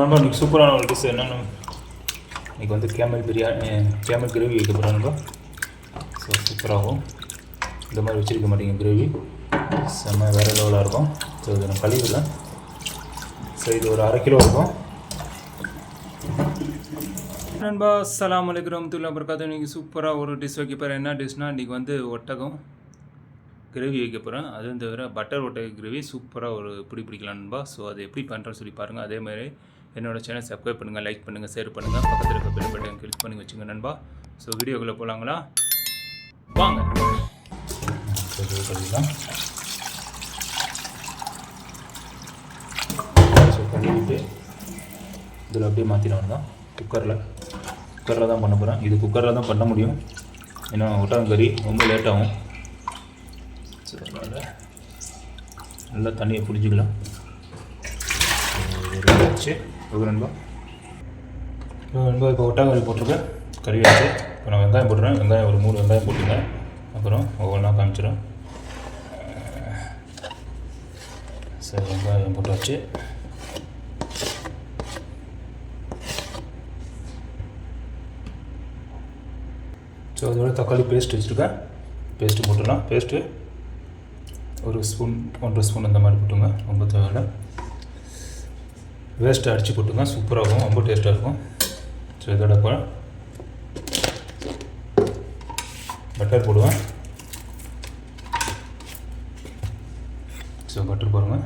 ரொம்ப இன்னைக்கு சூப்பரான ஒரு டிஷ் என்னென்னு இன்னைக்கு வந்து கேமல் பிரியாணி கேமல் கிரேவி வைக்க போகிறாங்க ஸோ சூப்பராகும். இந்த மாதிரி வச்சுருக்க மாட்டீங்க கிரேவி செம்ம வேறு லெவலாக இருக்கும். ஸோ இது நான் கழிவுல ஸோ இது ஒரு அரை கிலோ இருக்கும். நண்பா அஸ்ஸலாமு அலைக்கும் ரம்துல்லா வபரகாத்துஹு. இன்றைக்கி சூப்பராக ஒரு டிஷ் வைக்க போகிறேன் என்ன டிஷ்னால் இன்றைக்கி வந்து ஒட்டகம் கிரேவி வைக்க போகிறேன் அதுவும் தவிர பட்டர் ஒட்டக கிரேவி சூப்பராக ஒரு பிடி பிடிக்கலாம் நண்பா. ஸோ அது எப்படி பண்ணுறேன்னு சொல்லி பாருங்கள் அதே மாதிரி என்னோடய சேனல் சப்ஸ்கிரைப் பண்ணுங்கள் லைக் பண்ணுங்கள் ஷேர் பண்ணுங்கள் பக்கத்தில் இருக்க பெல் பட்டன் கிளிக் பண்ணி வச்சுங்க நண்பா. ஸோ வீடியோக்குள்ளே போகலாங்களா வாங்க. ஸோ இதில் அப்படியே மாற்றிடணும் தான் குக்கரில் குக்கரில் தான் பண்ண போகிறேன் இது குக்கரில் தான் பண்ண முடியும். ஏன்னா ஒட்டகங்கறி ரொம்ப லேட்டாகும் ஸோ அதனால் நல்லா தண்ணியை பிடிச்சிக்கலாம். ஒரு வச்சு ஒரு நண்பா? இப்போ நண்பா இப்போ ஒட்டாங்கறி போட்டிருக்கேன். கறி வச்சு. இப்போ நான் வெங்காயம் போட்டுறேன். வெங்காயம் ஒரு மூணு வெங்காயம் போட்டுங்க அப்புறம் ஒவ்வொன்றா காமிச்சிடும் சரி வெங்காயம் போட்டு வச்சு ஸோ அதோட தக்காளி பேஸ்ட் வச்சுருக்கேன். பேஸ்ட்டு போட்டுடலாம். பேஸ்ட்டு ஒரு ஸ்பூன் ஒன்றரை ஸ்பூன் அந்த மாதிரி போட்டுங்க ரொம்ப தேவையில்ல. வேஸ்ட்டை அடித்து போட்டுங்க சூப்பராக இருக்கும் ரொம்ப டேஸ்ட்டாக இருக்கும். ஸோ இதோட போகிறேன் பட்டர் போடுவேன். ஸோ பட்டர் போடுங்க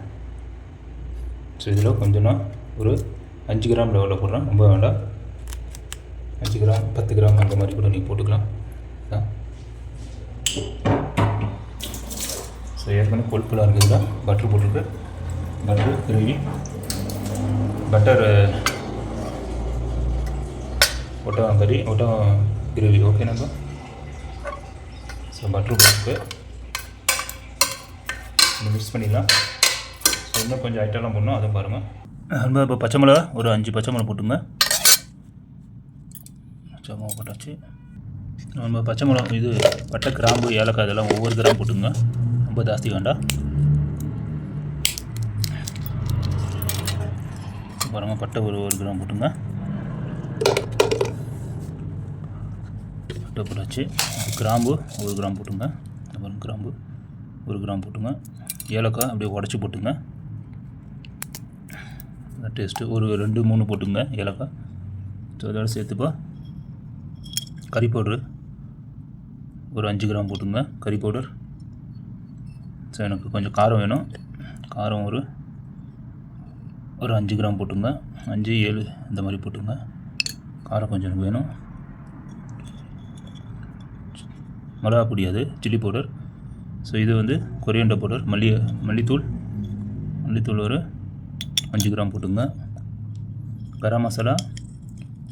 ஸோ இதில் கொஞ்சம் ஒரு அஞ்சு கிராம் லெவலில் போடுறேன். ரொம்ப வேண்டாம். அஞ்சு கிராம் பத்து கிராம் அந்த மாதிரி கூட நீங்கள் போட்டுக்கலாம். ஸோ ஏற்கனவே கொழுப்புலாம் இருக்குதுல பட்டர் போட்டுருக்கு. பட்டர் கிரேவி பட்டர் uh, ஒட்டகம் கறி ஒட்டகம் கிரேவி. ஓகே நம்ம ஸோ பட்டர் போட்டு மிக்ஸ் பண்ணிடலாம். ஸோ இன்னும் கொஞ்சம் ஐட்டம்லாம் போடணும். அதை பாருங்கள் நம்ம இப்போ பச்சை மிளகா ஒரு அஞ்சு பச்சை மிளகா போட்டுங்க. பச்சை மிளகா போட்டாச்சு. நம்ம பச்சை மிளகா இது பட்டை கிராம்பு ஏலக்காய் இதெல்லாம் ஒவ்வொரு கிராம் போட்டுங்க. ரொம்ப ஜாஸ்தி வேண்டாம். பாருங்க பட்டை ஒரு ஒரு கிராம் போட்டுங்க. பட்டை போட்டாச்சு கிராம்பு ஒரு கிராம் போட்டுங்க. அப்புறம் கிராம்பு ஒரு கிராம் போட்டுங்க. ஏலக்காய் அப்படியே உடச்சி போட்டுங்க. டேஸ்ட்டு ஒரு ரெண்டு மூணு போட்டுங்க ஏலக்காய். ஸோ அதோட சேர்த்துப்பா கறி பவுட்ரு ஒரு அஞ்சு கிராம் போட்டுங்க. கறி பவுடர் ஸோ எனக்கு கொஞ்சம் காரம் வேணும். காரம் ஒரு ஒரு அஞ்சு கிராம் போட்டுங்க. அஞ்சு ஏழு இந்த மாதிரி போட்டுங்க. காரம் கொஞ்சம் எனக்கு வேணும். மிளகா பொடி அது சில்லி பவுடர் ஸோ இது வந்து கொரியண்டா பவுடர் மல்லி மல்லித்தூள். மல்லித்தூள் ஒரு அஞ்சு கிராம் போட்டுங்க. கரம் மசாலா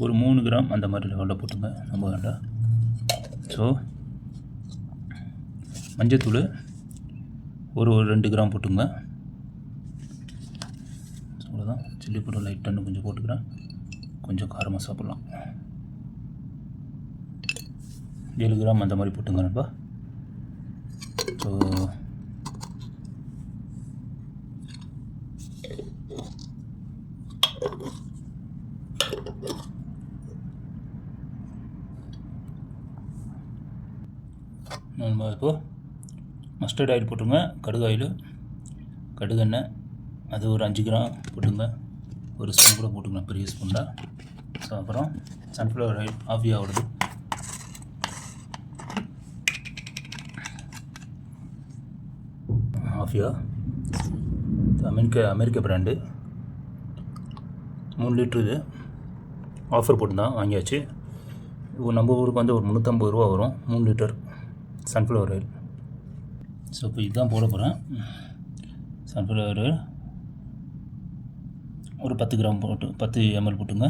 ஒரு மூணு கிராம் அந்த மாதிரி லெவலில் போட்டுங்க. ரொம்ப வேண்டாம். ஸோ மஞ்சத்தூள் ஒரு ஒரு ரெண்டு கிராம் போட்டுங்க அவ்வளோதான் சில்லி பவுடர் லைட்டாக கொஞ்சம் போட்டுக்கிறேன். கொஞ்சம் காரமாக சாப்பிட்லாம். ஏழு கிராம் அந்த மாதிரி போட்டுங்க நண்பா. ஸோ நம்ம இப்போது மஸ்டர்ட் ஆயில் போட்டுருங்க. கடுகு ஆயில் கடுகு எண்ணெய் அது ஒரு அஞ்சு கிராம் போட்டுங்க. ஒரு ஸ்பூன் கூட போட்டுக்கலாம் பெரிய ஸ்பூனில் ஸோ அப்புறம் சன்ஃப்ளவர் ஆயில் ஆஃபி ஆகிடுது ஆஃபியா அமெரிக்க அமெரிக்க பிராண்டு மூணு லிட்ரு இது. ஆஃபர் போட்டுருந்தான் வாங்கியாச்சு. இப்போ நம்ம ஊருக்கு வந்து ஒரு முந்நூற்றம்பது ரூபா வரும். மூணு லிட்டர் சன்ஃப்ளவர் ஆயில் ஸோ இப்போ இதுதான் போட போகிறேன் சன்ஃப்ளவர் ஆயில் ஒரு பத்து கிராம் போட்டு பத்து எம்எல் போட்டுங்க.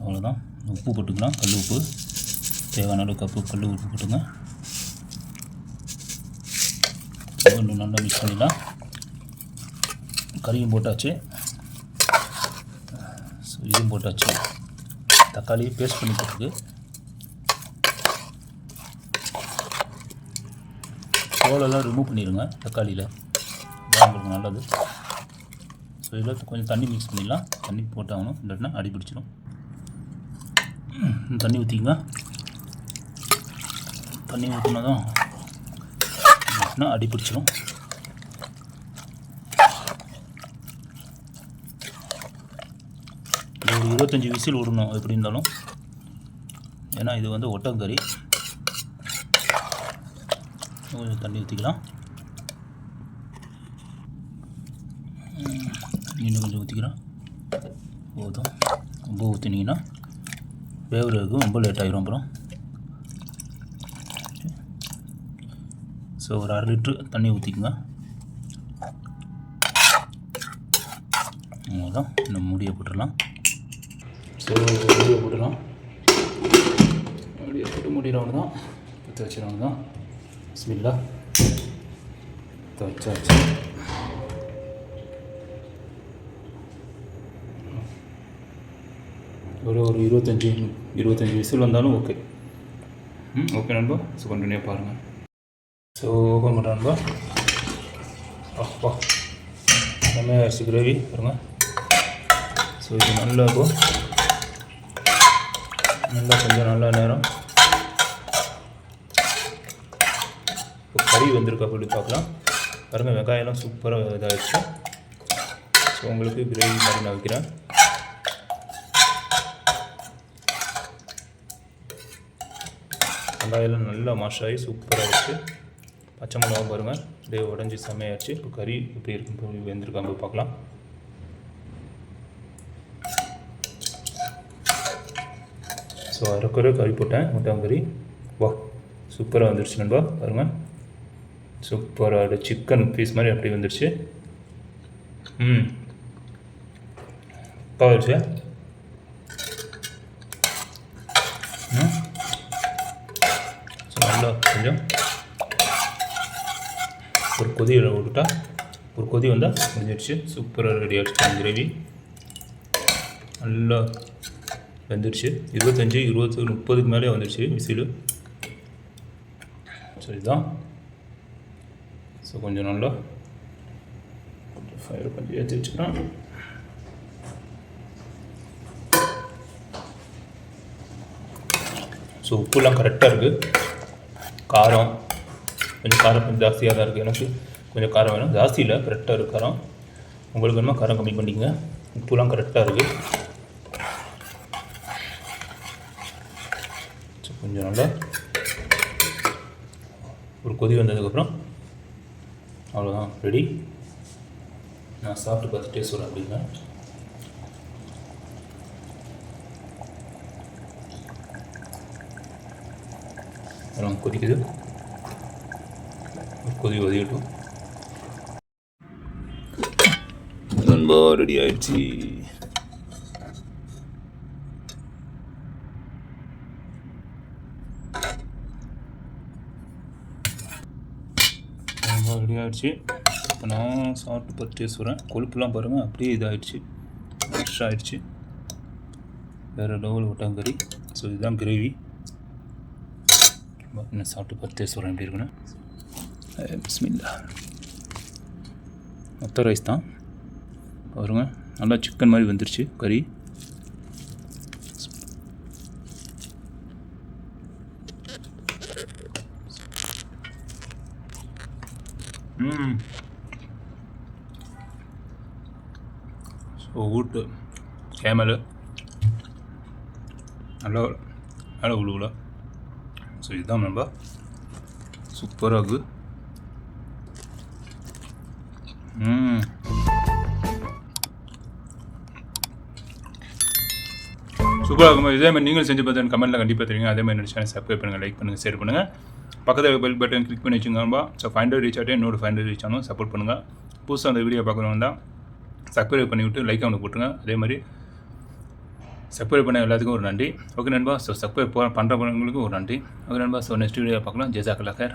அவ்வளோதான் உப்பு போட்டுக்கலாம். கல் உப்பு. தேவையான அளவு கப்பு கல் உப்பு போட்டுங்க. ஒன்று நல்லா மிக்ஸ் பண்ணிடலாம். கறியும் போட்டாச்சு. ஸோ இதுவும் போட்டாச்சு. தக்காளி பேஸ்ட் பண்ணி போட்டுருக்கு. தோலெல்லாம் ரிமூவ் பண்ணிடுங்க. தக்காளியில். உங்களுக்கு நல்லது. ஸோ இதில் கொஞ்சம் தண்ணி மிக்ஸ் பண்ணிடலாம். தண்ணி போட்டாகணும். இல்லாட்டினா அடி பிடிச்சிடும். தண்ணி ஊற்றிங்க தண்ணி ஊற்றினதும் தான் அடி பிடிச்சிடும். ஒரு இருபத்தஞ்சி விசில் விடணும் எப்படி இருந்தாலும். ஏன்னா இது வந்து ஒட்டங்கறி கொஞ்சம் தண்ணி ஊற்றிக்கலாம் இன்னும் கொஞ்சம் ஊற்றிக்கிறோம் போதும் ரொம்ப ஊற்றினீங்கன்னா வேவுறதுக்கு ரொம்ப லேட் ஆகிரும் அப்புறம். ஸோ ஒரு அரை லிட்ரு தண்ணி ஊற்றிக்குங்க அவ்வளோதான் இன்னும் மூடியை போட்டுடலாம். ஸோ மூடியை போட்டுடலாம். மூடியை போட்டு மூடிடுறவங்க தான் பற்ற வச்சுருவாங்க தான் ஸ்மில்லா வச்சாச்சு. ஒரு ஒரு இருபத்தஞ்சி இருபத்தஞ்சி விசில் வந்தாலும் ஓகே ம் ஓகே நண்பா. ஸோ கண்டினியூ பாருங்கள் ஸோ ஓப்பன் பண்ணுறேன் நண்பா. அப்பா செம்மையாக அரிசி கிரேவி பாருங்க. ஸோ இது நல்லா இருக்கும். நல்லா கொஞ்சம் நல்லா நேரம். இப்போ கறி வந்திருக்கு அப்படி பார்க்கலாம். பாருங்கள் வெங்காயம்லாம் சூப்பராக இதாகிடுச்சு ஸோ உங்களுக்கு கிரேவி மாதிரி நான் வைக்கிறேன். வெங்காயம்லாம் நல்லா மாஷ் ஆகி சூப்பராக இருக்குது பச்சை மிளகா பாருங்கள் இதே உடஞ்சி செம்மையாச்சு இப்போ கறி எப்படி இருக்கும் வெந்திருக்காங்க பார்க்கலாம். ஸோ அரைக்குறை கறி போட்டேன். முட்டாங்கறி வா சூப்பராக வந்துருச்சு நண்பா. பாருங்கள் சூப்பராக சிக்கன் பீஸ் மாதிரி அப்படி வந்துருச்சு. ம். வந்துருச்சு ம் ஸோ நல்லா கொஞ்சம். ஒரு கொதி விட்டுட்டா ஒரு கொதி வந்தால் முடிஞ்சிடுச்சு. சூப்பராக ரெடி ஆகிடுச்சு கிரேவி நல்லா வந்துடுச்சு. இருபத்தஞ்சி இருபத்தி முப்பதுக்கு மேலே வந்துடுச்சு விசிலு. ஸோ இதுதான் ஸோ கொஞ்சம் நல்லா கொஞ்சம் ஃபயர் கொஞ்சம் ஏற்றி வச்சுக்கலாம் ஸோ உப்புலாம் கரெக்டாக இருக்குது காரம். கொஞ்சம் காரம் கொஞ்சம் ஜாஸ்தியாக தான் இருக்குது எனக்கு கொஞ்சம் காரம் வேணும். ஜாஸ்தி இல்லை கரெக்டாக இருக்குது காரம். உங்களுக்கு வேணுமா காரம் கம்மி பண்ணிக்கங்க. உப்புலாம் கரெக்டாக இருக்குது ஸோ கொஞ்சம் நல்லா ஒரு கொதி வந்ததுக்கப்புறம் அவ்வளோதான் ரெடி நான் சாப்பிட்டு பார்த்து டேஸ்ட் சொல்கிறேன் அப்படின்னா. அப்புறம் கொதிக்குது கொதி ஒதிக்கட்டும் நண்பா ரெடி ஆயிடுச்சு ரெடி ஆயிடுச்சு இப்போ நான் சாப்பிட்டு டேஸ்ட் சொல்கிறேன் கொழுப்புலாம் பாருங்கள் அப்படியே இதாகிடுச்சு ஃப்ரெஷ் ஆகிடுச்சு வேறு லெவல் ஒட்டாங்கறி ஸோ இதுதான் கிரேவி நான் சாப்பிட்டு பார்த்து சொல்கிறேன் எப்படி இருக்குன்னு. பிஸ்மில்லா. மொத்த ரைஸ் தான். பாருங்க நல்லா சிக்கன் மாதிரி வந்துருச்சு கறி ஸோ ஊட்டு கேமலு நல்லா நல்லா உழுவுல ஸோ இதுதான் நம்ம சூப்பராக இருக்குது சூப்பராக இருக்கும்? இதே மாதிரி நீங்களும் செஞ்சு பார்த்து கமெண்ட்டில் கண்டிப்பாக தெரியுங்க. அதே மாதிரி என்னோட சேனல் சப்ஸ்கிரைப் பண்ணுங்கள் லைக் பண்ணுங்கள் ஷேர் பண்ணுங்கள் பக்கத்தில் பெல் பட்டன் கிளிக் பண்ணி வச்சுக்கோங்கப்பா ஸோ ஃபைவ் ஹண்ட்ரட் ரீச் ஆகிட்டு என்னோட ஃபைவ் ஹண்ட்ரட் ரீச் ஆகணும் சப்போர்ட் பண்ணுங்கள் புதுசாக அந்த வீடியோ பார்க்கணும் தான் சப்ஸ்கிரைப் பண்ணிவிட்டு லைக் அவனுக்கு போட்டுருங்க. அதே மாதிரி சப்ஸ்கிரைப் பண்ண எல்லாத்துக்கும் ஒரு நன்றி. ஓகே நண்பா ஸோ சப்ஸ்கிரைப் பண்ணுறவங்களுக்கும் ஒரு நன்றி. ஓகே நண்பா ஸோ நெக்ஸ்ட் வீடியோ பார்க்கலாம். ஜெசாக்கல்லா சார்